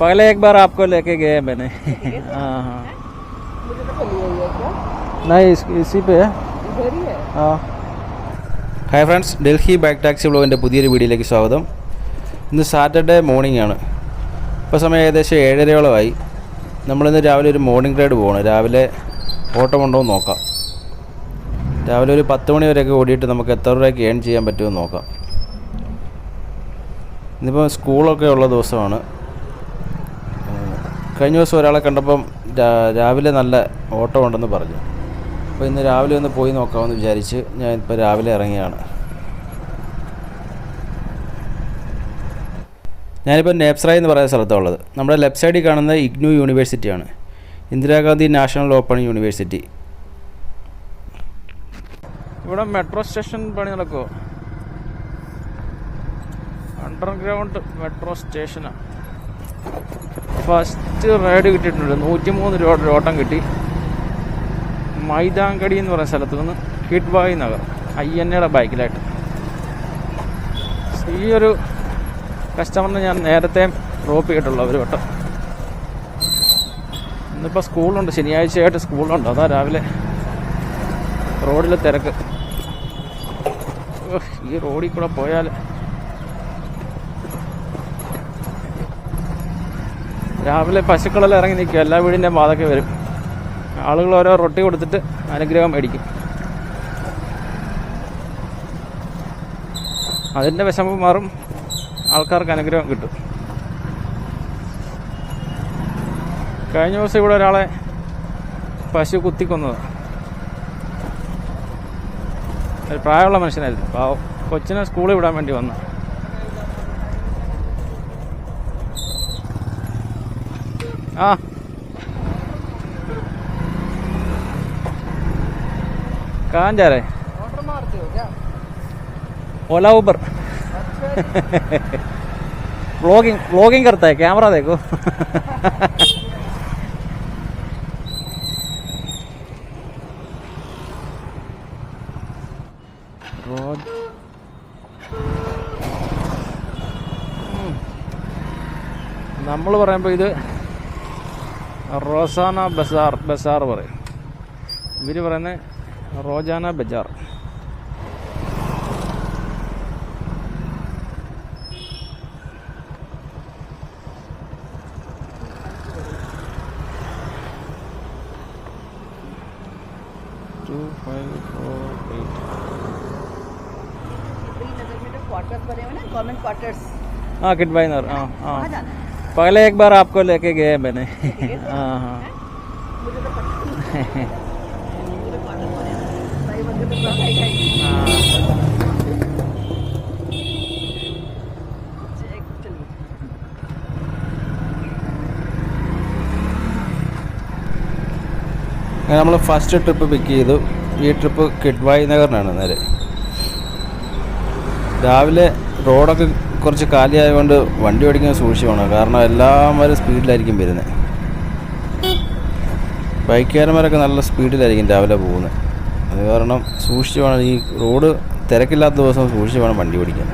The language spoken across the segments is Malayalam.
पहले एक बार आपको लेके गए मैंने हाँ हाँ मुझे तो चली गई है क्या नहीं इस, इसी पे है इधर ही है हाँ hi friends Delhi back taxi ബ്ലോഗിൻ്റെ പുതിയൊരു വീഡിയോയിലേക്ക് സ്വാഗതം ഇന്ന് സാറ്റർഡേ മോർണിംഗ് ആണ് ഇപ്പോൾ സമയം ഏകദേശം ഏഴരയോളമായി നമ്മളിന്ന് രാവിലെ ഒരു മോർണിംഗ് റൈഡ് പോകണം രാവിലെ ഓട്ടമുണ്ടോ എന്ന് നോക്കാം രാവിലെ ഒരു പത്ത് മണി വരെയൊക്കെ ഓടിയിട്ട് നമുക്ക് എത്ര രൂപയ്ക്ക് ഏൺ ചെയ്യാൻ പറ്റുമെന്ന് നോക്കാം ഇന്നിപ്പോൾ സ്കൂളൊക്കെ ഉള്ള ദിവസമാണ് ഏഹ് കഴിഞ്ഞ ദിവസം ഒരാളെ കണ്ടപ്പം രാവിലെ നല്ല ഓട്ടോ ഉണ്ടെന്ന് പറഞ്ഞു. അപ്പോൾ ഇന്ന് രാവിലെ ഒന്ന് പോയി നോക്കാമെന്ന് വിചാരിച്ച് ഞാൻ ഇപ്പോൾ രാവിലെ ഇറങ്ങിയാണ്. ഞാനിപ്പോൾ നേപ്സ്രായ് എന്ന് പറയുന്ന സ്ഥലത്താണ് ഉള്ളത്. നമ്മുടെ ലെഫ്റ്റ് സൈഡിൽ കാണുന്നത് IGNOU യൂണിവേഴ്സിറ്റിയാണ്. Indira Gandhi national open university. ഇവിടെ മെട്രോ സ്റ്റേഷൻ പണി നടക്കുമോ അണ്ടർഗ്രൗണ്ട് മെട്രോ സ്റ്റേഷനാണ് ഫസ്റ്റ് റൈഡ് കിട്ടിയിട്ടുണ്ട്. നൂറ്റി മൂന്ന് രൂപ ഒരു ഓട്ടം കിട്ടി. മൈതാങ്കടി എന്ന് പറയുന്ന സ്ഥലത്ത് നിന്ന് ഹിഡ്വായി നഗർ ഐ എൻ എയുടെ ബൈക്കിലായിട്ട്. ഈ ഒരു കസ്റ്റമറിനെ ഞാൻ നേരത്തെ ഡ്രോപ്പ് ചെയ്തിട്ടുള്ള ഒരു വട്ടം. ഇന്നിപ്പോൾ സ്കൂളുണ്ട്. ശനിയാഴ്ചയായിട്ട് സ്കൂളുണ്ട്. അതാ രാവിലെ റോഡിലെ തിരക്ക്. ഈ റോഡിൽ കൂടെ പോയാൽ രാവിലെ പശുക്കളെല്ലാം ഇറങ്ങി നിൽക്കും. എല്ലാ വീടിന്റെ വാതൊക്കെ വരും. ആളുകൾ ഓരോ റൊട്ടി കൊടുത്തിട്ട് അനുഗ്രഹം മേടിക്കും. അതിന്റെ വിഷമം മാറും. ആൾക്കാർക്ക് അനുഗ്രഹം കിട്ടും. കഴിഞ്ഞ ദിവസം ഇവിടെ ഒരാളെ പശു കുത്തിക്കൊന്നത്. ഒരു പ്രായമുള്ള മനുഷ്യനായിരുന്നു. പാവം. കൊച്ചിനെ സ്കൂളിൽ വിടാൻ വേണ്ടി വന്നു. ആ कहाँ जा रहे हैं ऑर्डर मारते हो क्या ओला उबर व्लॉगिंग व्लॉगिंग करता है कैमरा देखो रोज നമ്മൾ പറയുമ്പോൾ ഇത് റോസാന ബസാർ ബസാർ പറയും ഇവർ പറയുന്നത് റോജാന bazaar to five four eight नगर में जो क्वार्टर्स बने हुए ना गवर्नमेंट क्वार्टर्स हाँ किट भाई नगर हाँ वहाँ हाँ जाना है पहले एक बार आपको लेके गए मैंने गए थे? हाँ हाँ मुझे तो पता नहीं पूरे क्वार्टर बने हैं भाई बंदे तो पूरा खाई खाई चेक चलिए അങ്ങനെ നമ്മൾ ഫസ്റ്റ് ട്രിപ്പ് പിക്ക് ചെയ്തു ഈ ട്രിപ്പ് കിഡ്വായി നഗറിനാണ് നേരെ രാവിലെ റോഡൊക്കെ കുറച്ച് കാലിയായതുകൊണ്ട് വണ്ടി ഓടിക്കാൻ സൂക്ഷിച്ച് വേണം കാരണം എല്ലാവരും സ്പീഡിലായിരിക്കും വരുന്നത്. ബൈക്കുകാരന്മാരൊക്കെ നല്ല സ്പീഡിലായിരിക്കും രാവിലെ പോകുന്നത്. അത് കാരണം സൂക്ഷിച്ച് വേണം. ഈ റോഡ് തിരക്കില്ലാത്ത ദിവസം സൂക്ഷിച്ച് വേണം വണ്ടി ഓടിക്കാൻ.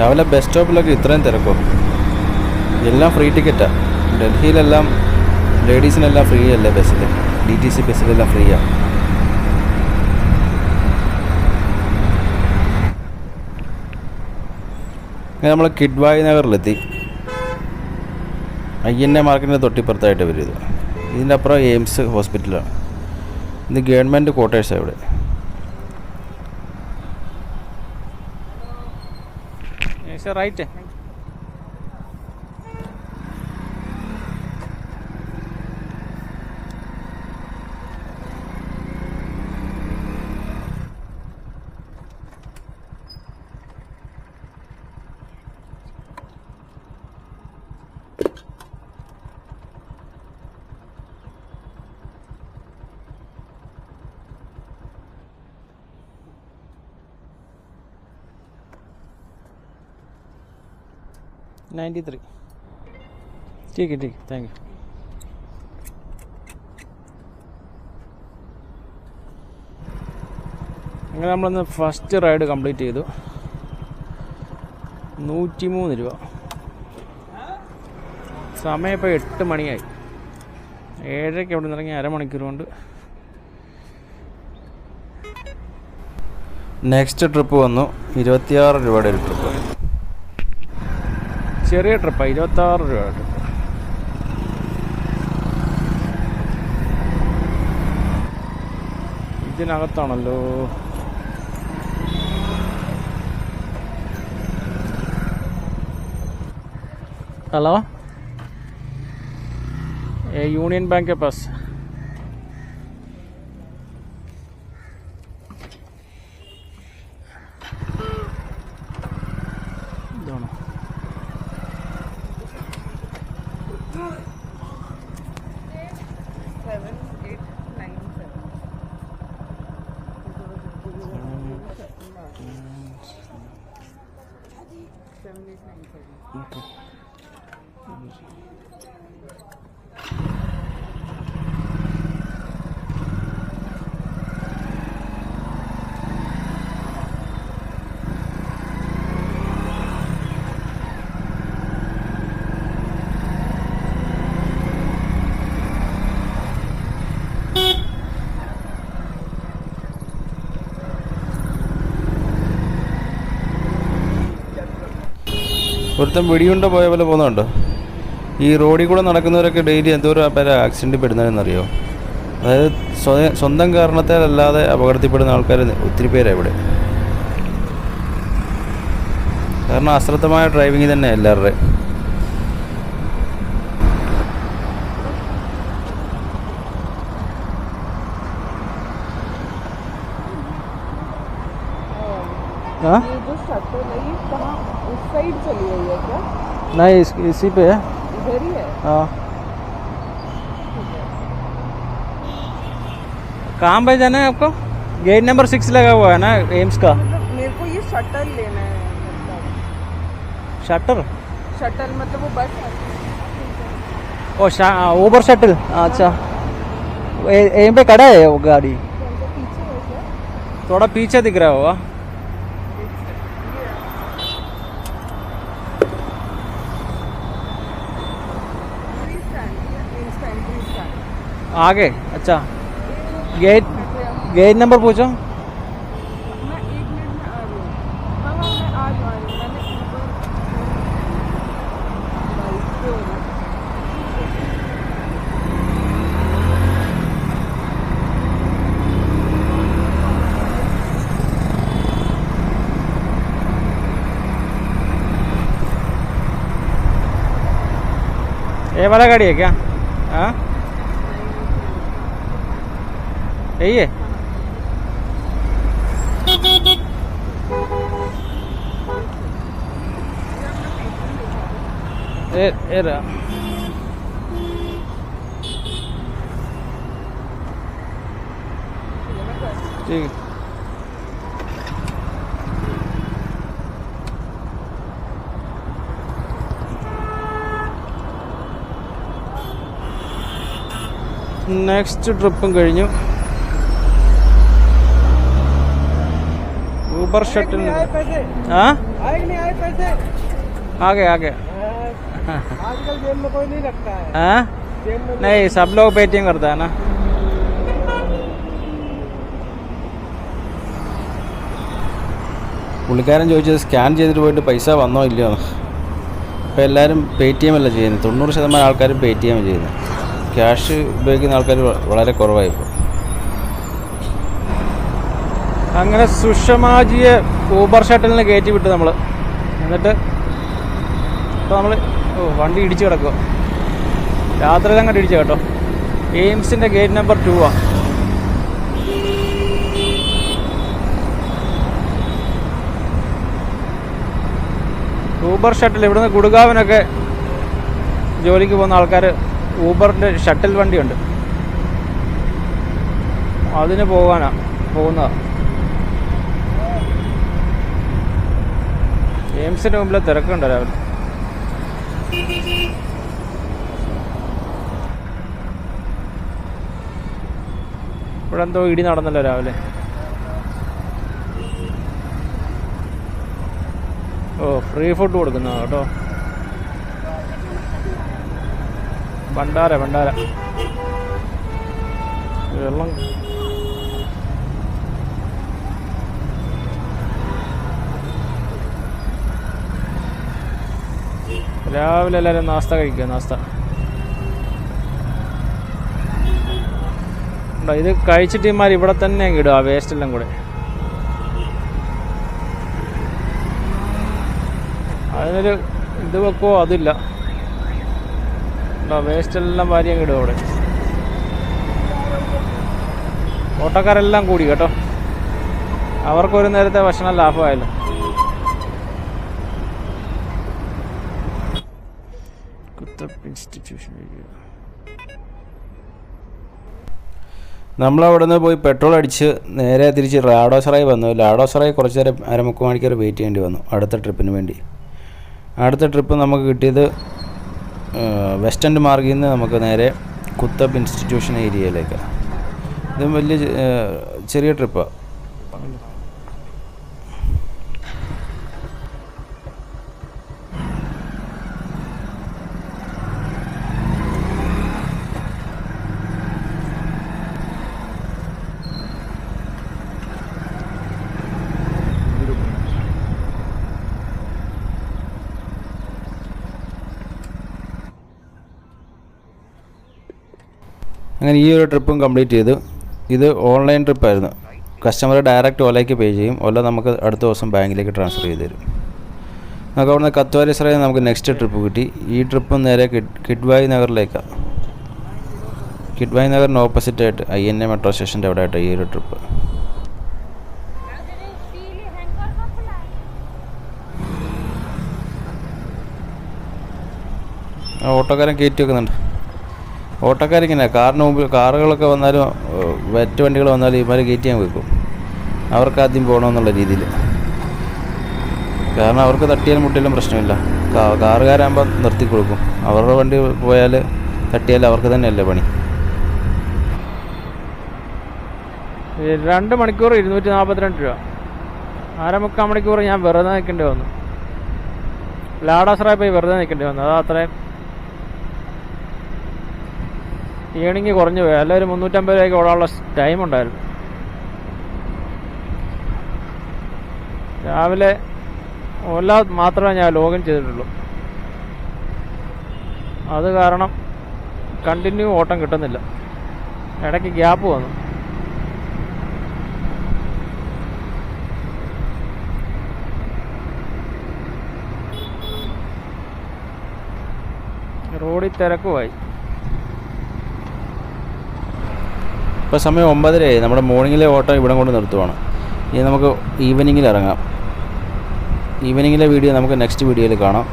രാവിലെ ബസ് സ്റ്റോപ്പിലൊക്കെ ഇത്രയും തിരക്കോ? എല്ലാം ഫ്രീ ടിക്കറ്റാണ് ഡൽഹിയിലെല്ലാം ലേഡീസിനെല്ലാം ഫ്രീ അല്ലേ ബസ്സിൽ ഡി ടി സി ബസ്സിലെല്ലാം ഫ്രീയാണ് അങ്ങനെ നമ്മൾ കിഡ്വായി നഗറിലെത്തി. ഐ എൻ എ മാർക്കറ്റിന്റെ തൊട്ടിപ്പുറത്തായിട്ട് വരും ഇത് ഇതിന്റെ അപ്പുറം എയിംസ് ഹോസ്പിറ്റലാണ്. ഇത് ഗവൺമെന്റ് ക്വാർട്ടേഴ്സാണ് ഇവിടെ. റൈറ്റ് नाइन्टी थ्री ठीक है ठीक है थैंक यू അങ്ങനെ നമ്മളിന്ന് ഫസ്റ്റ് റൈഡ് കംപ്ലീറ്റ് ചെയ്തു നൂറ്റിമൂന്ന് രൂപ സമയം ഇപ്പോൾ എട്ട് മണിയായി ഏഴരയ്ക്ക് അവിടെ നിന്ന് ഇറങ്ങി അരമണിക്കൂർ കൊണ്ട് നെക്സ്റ്റ് ട്രിപ്പ് വന്നു ഇരുപത്തിയാറ് രൂപയുടെ ഒരു ട്രിപ്പ് ചെറിയ ട്രിപ്പാണ് ഇരുപത്താറ് രൂപ trip. ഇതിനകത്താണല്ലോ. Hello? Union Bank bus. Good. ഒരുത്തൻ വെടിയുണ്ട പോയ പോലെ പോകുന്നുണ്ടോ? ഈ റോഡിൽ കൂടെ നടക്കുന്നവരൊക്കെ ഡെയിലി എന്തോരം പേരെ ആക്സിഡന്റ് പെടുന്നതെന്നറിയോ? അതായത് സ്വന്തം കാരണത്താലല്ലാതെ അപകടത്തിൽപ്പെടുന്ന ആൾക്കാർ ഒത്തിരി പേരാണ് ഇവിടെ. കാരണം അശ്രദ്ധമായ ഡ്രൈവിംഗ് തന്നെ എല്ലാവരുടെയും हाँ नहीं इस, इसी पे है। इधर ही है? हाँ। कहाँ पे जाना है आपको? गेट नंबर सिक्स लगा हुआ है ना एम्स का। मतलब मेरे को ये शटर लेना है मतलब। शटर शटल मतलब वो बस ओ ऊबर शटल अच्छा। यहीं पे खड़ा है वो गाड़ी? क्या? थोड़ा पीछे दिख रहा होगा। आगे? अच्छा। गेट गेट नंबर पूछो। ये वाला गाड़ी है क्या? हाँ? यही है ये ये रहा ठीक है നെക്സ്റ്റ് ട്രിപ്പും കഴിഞ്ഞു ഊബർ ഷട്ടിൽ पैसे हाँ आए नहीं आए पैसे आगे आगे आजकल जेब में कोई नहीं रखता है हाँ जेब में नहीं सब लोग पेटीएम करता है ना പുള്ളിക്കാരൻ ചോദിച്ചത് സ്കാൻ ചെയ്തിട്ട് പോയിട്ട് പൈസ വന്നോ ഇല്ലയോ ഇപ്പോൾ എല്ലാവരും പേ ടി എം അല്ല ചെയ്യുന്നത് തൊണ്ണൂറ് ശതമാനം ആൾക്കാരും പേ ടി എം ചെയ്യുന്നത് ക്യാഷ് ഉപയോഗിക്കുന്ന ആൾക്കാർ വ- വളരെ കുറവായി ഇപ്പോൾ അങ്ങനെ സുഷമാജിയെ ഊബർ ഷട്ടിലിന് കയറ്റി വിട്ടു നമ്മൾ എന്നിട്ട് ഇപ്പോൾ നമ്മൾ ഓ വണ്ടി ഇടിച്ച് കിടക്കുക രാത്രി അങ്ങോട്ട് ഇടിച്ചു കേട്ടോ. എയിംസിന്റെ ഗേറ്റ് നമ്പർ ടു ആ. ഊബർ ഷട്ടിൽ ഇവിടുന്ന് ഗുഡ്ഗാവിനൊക്കെ ജോലിക്ക് പോകുന്ന ആൾക്കാർ ഊബറിന്റെ ഷട്ടിൽ വണ്ടിയുണ്ട്. അതിന് പോകാനാണ് പോകുന്നതാ. എംസിന്റെ മുമ്പിൽ തിരക്കുണ്ട് രാവിലെ? ഇവിടെന്തോ ഇടി നടന്നല്ലോ രാവിലെ. ഓ ഫ്രീ ഫുഡ് കൊടുക്കുന്ന കേട്ടോ. ഭണ്ടാര ഭണ്ടാര വെള്ളം രാവിലെ എല്ലാവരും നാസ്ത കഴിക്കുക നാസ്ത. ഇത് കഴിച്ചിട്ട് ഇമാർ ഇവിടെ തന്നെ ഇടും ആ വേസ്റ്റ് എല്ലാം കൂടെ. അതിനൊരു ഇത് വെക്കോ അതില്ല. വേസ്റ്റ് എല്ലാം വാരി അങ്ങ് ഇടുക അവിടെ. ഓട്ടക്കാരെല്ലാം കൂടി കേട്ടോ. അവർക്കൊരു നേരത്തെ ഭക്ഷണം ലാഭമായല്ലോ. ഇൻസ്റ്റിറ്റ്യൂഷൻ നമ്മളവിടെ നിന്ന് പോയി പെട്രോൾ അടിച്ച് നേരെ തിരിച്ച് ലാഡോസറായി വന്നു. ലാഡോസറായി കുറച്ച് നേരം അരമുക്ക് മണിക്കൂർ വെയിറ്റ് ചെയ്യേണ്ടി വന്നു അടുത്ത ട്രിപ്പിന് വേണ്ടി. അടുത്ത ട്രിപ്പ് നമുക്ക് കിട്ടിയത് വെസ്റ്റേൺ മാർഗിൽ നിന്ന് നമുക്ക് നേരെ കുത്തബ് ഇൻസ്റ്റിറ്റ്യൂഷൻ ഏരിയയിലേക്ക് ഇതും വലിയ ചെറിയ ട്രിപ്പാണ് അങ്ങനെ ഈ ഒരു ട്രിപ്പും കംപ്ലീറ്റ് ചെയ്തു. ഇത് ഓൺലൈൻ ട്രിപ്പായിരുന്നു. കസ്റ്റമർ ഡയറക്റ്റ് ഓലയ്ക്ക് പേ ചെയ്യും. ഓല നമുക്ക് അടുത്ത ദിവസം ബാങ്കിലേക്ക് ട്രാൻസ്ഫർ ചെയ്ത് തരും. നമുക്ക് അവിടുന്ന് കത്വാരിസറയിൽ നമുക്ക് നെക്സ്റ്റ് ട്രിപ്പ് കിട്ടി. ഈ ട്രിപ്പ് നേരെ കിഡ്വായി നഗറിലേക്കാണ് കിഡ്വായി നഗറിന് ഓപ്പോസിറ്റ് ആയിട്ട് ഐ എൻ എ മെട്രോ സ്റ്റേഷന്റെ അവിടെ ആയിട്ട് ഈ ഒരു ട്രിപ്പ്. ഓട്ടോക്കാരൻ കയറ്റി വെക്കുന്നുണ്ട് ഓട്ടോക്കാരിങ്ങനെ കാറിന് മുമ്പിൽ കാറുകളൊക്കെ വന്നാലും വെറ്റ് വണ്ടികൾ വന്നാലും ഇവന്മാർ കയറ്റി ഞാൻ വെക്കും. അവർക്ക് ആദ്യം പോകണമെന്നുള്ള രീതിയിൽ. കാരണം അവർക്ക് തട്ടിയാലും മുട്ടിയാലും പ്രശ്നമില്ല. കാറുകാരാകുമ്പോൾ നിർത്തി കൊടുക്കും. അവരുടെ വണ്ടി പോയാൽ തട്ടിയാൽ അവർക്ക് തന്നെയല്ലേ പണി. രണ്ട് മണിക്കൂർ ഇരുന്നൂറ്റി നാൽപ്പത്തിരണ്ട് രൂപ. അരമുക്കാൽ മണിക്കൂർ ഞാൻ വെറുതെ നിൽക്കേണ്ടി വന്നു. ലാഡാസറായി പോയി വെറുതെ നിൽക്കേണ്ടി വന്നു. അത് അത്രയും ഏണിങ് കുറഞ്ഞു പോയി. അല്ല ഒരു മുന്നൂറ്റമ്പത് രൂപയ്ക്ക് ഓടാനുള്ള ടൈം ഉണ്ടായിരുന്നു. രാവിലെ ഓല മാത്രമേ ഞാൻ ലോഗിൻ ചെയ്തിട്ടുള്ളൂ. അത് കാരണം കണ്ടിന്യൂ ഓട്ടം കിട്ടുന്നില്ല. ഇടയ്ക്ക് ഗ്യാപ്പ് വന്നു. റോഡിൽ തിരക്കുമായി. ഇപ്പോൾ സമയം ഒമ്പതരയായി. നമ്മുടെ മോർണിംഗിലെ ഓട്ടോ ഇവിടെ കൊണ്ട് നിർത്തുവാണ്. ഇനി നമുക്ക് ഈവനിങ്ങിൽ ഇറങ്ങാം. ഈവനിങ്ങിലെ വീഡിയോ നമുക്ക് നെക്സ്റ്റ് വീഡിയോയിൽ കാണാം.